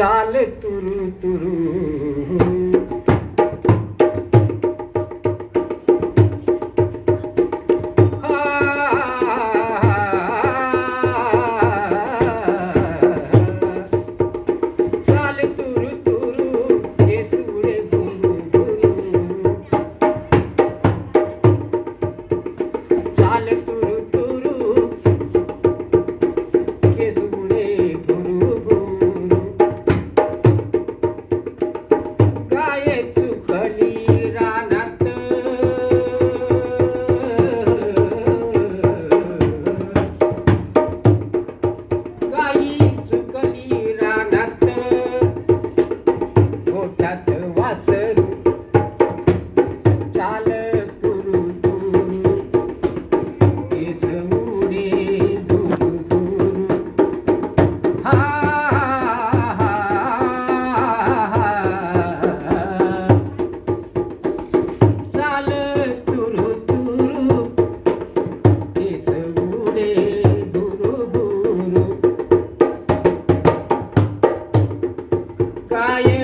ಸಾಲೆ ತುರು ತುರು. Bye.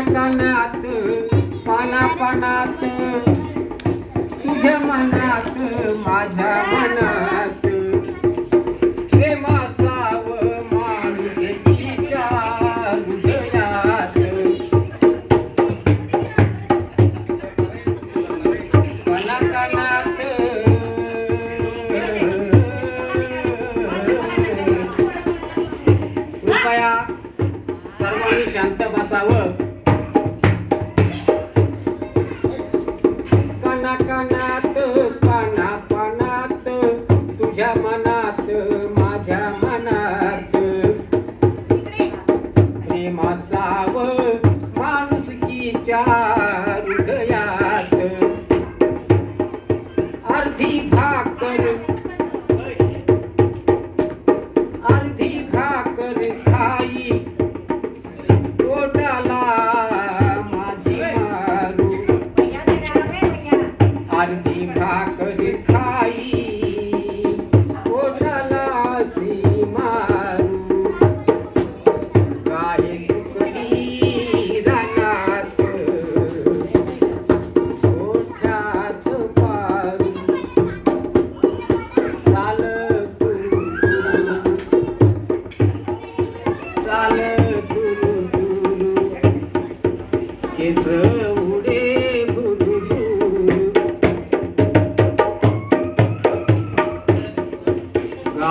कानात पाना पानात तुझ्या मनात माझ्या मनात आरती भाकरी खाई.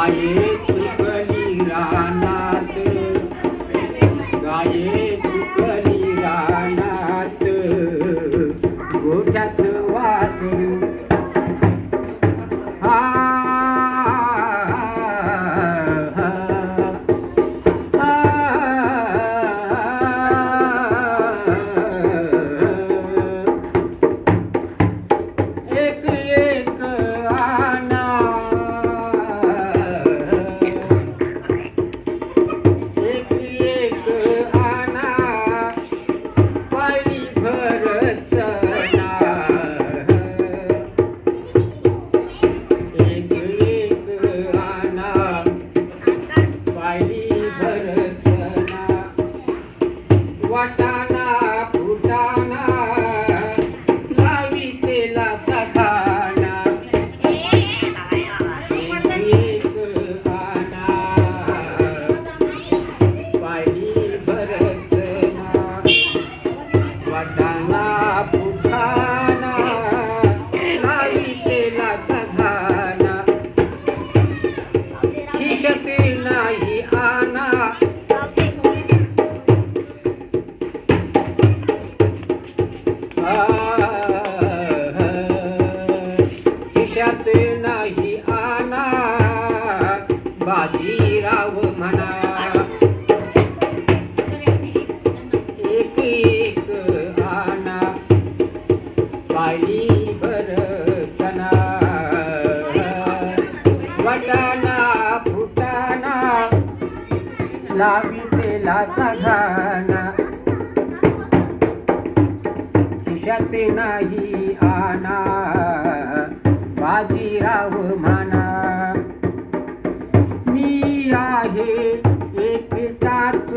阿姨 बाजीराव म्हणा. एक एक आना पाणी भरतना वटाना फुटाना लावी तेलाचा घाना नाही आना बाजीराव म्हणा. आहे. एकटाच